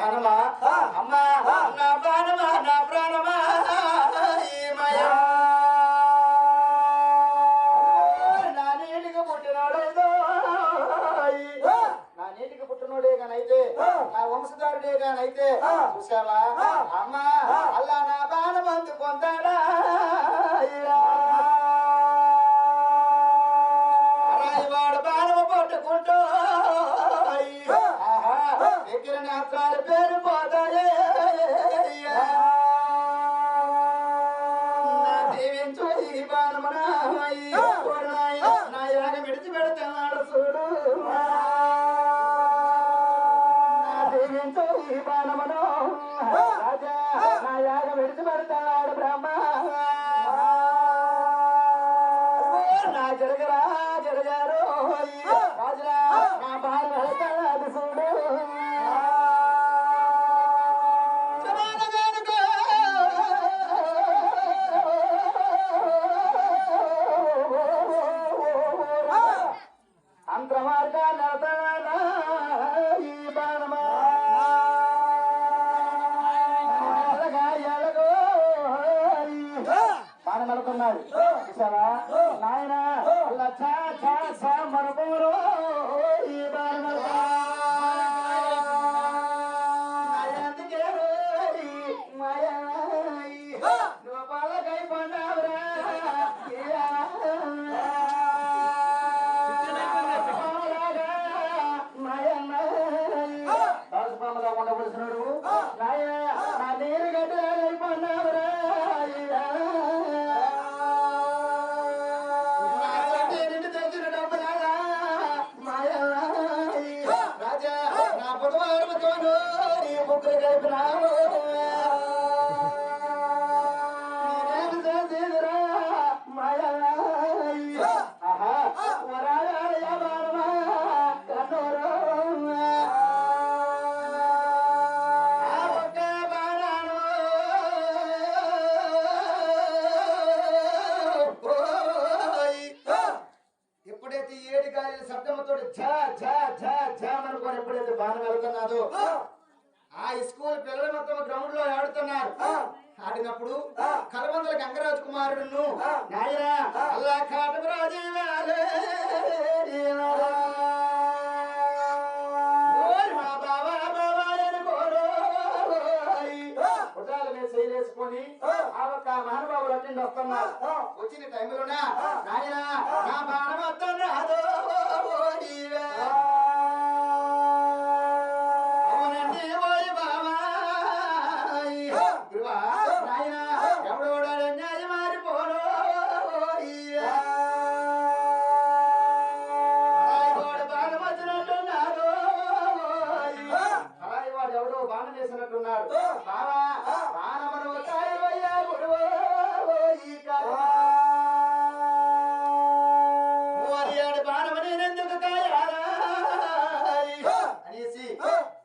బాణమా అమ్మా నా బాణమా నా ప్రాణమా నా నీటికి పుట్టినోడేదో నా నీటికి పుట్టినోడే కానైతే నా వంశధారుడే కానైతే చూసావా అమ్మా అల్లా నా బాణం అందుకుంటాడా ఎగిరిన నేత్రాల పేరు పోతాయే దీవించు ఈ బాణమున నా యాగం విడిచి పెడతాడు చూడు దీవించు ఈ బాణమును మార్గాన్ని వెళ్తాడా ఈ బాణమా బాణం చూసావా? నాయన చా చా చా నా నీరు గడ్డలై పండావురా రాజా నా బుధవారముతోను నీ బుక్కులు కలిపినావు. ఎప్పుడైతే బాణం వెళ్తున్నాదో ఆ స్కూల్ పిల్లలు మొత్తం గ్రౌండ్లో ఆడుతున్నారు ఆడినప్పుడు కలబందల గంగరాజు కుమారుడును నాయనా అల్లా కాటమరాజు చేసుకొని ఆ. ఒక్క మహానుభావులు అటెండ్ వస్తున్నారు వచ్చిన టైంలోనా నాయనా నా బాణం వేసినట్టున్నాడు బావా. బాణమును తాయవయ్యా గురువో ఈ కాలం. ఓరియాడు బాణము నేనెందుకు కాయాలా? అనేసి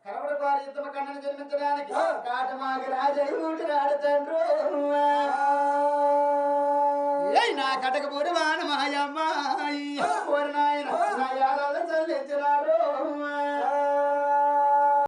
కరవడ వారి యుద్ధమ కన్నను జన్మించడానికి కాటమాగి రాజయ్యూటి రాడు తండ్రు. ఏయ్ నా కటక పూరి వాన నా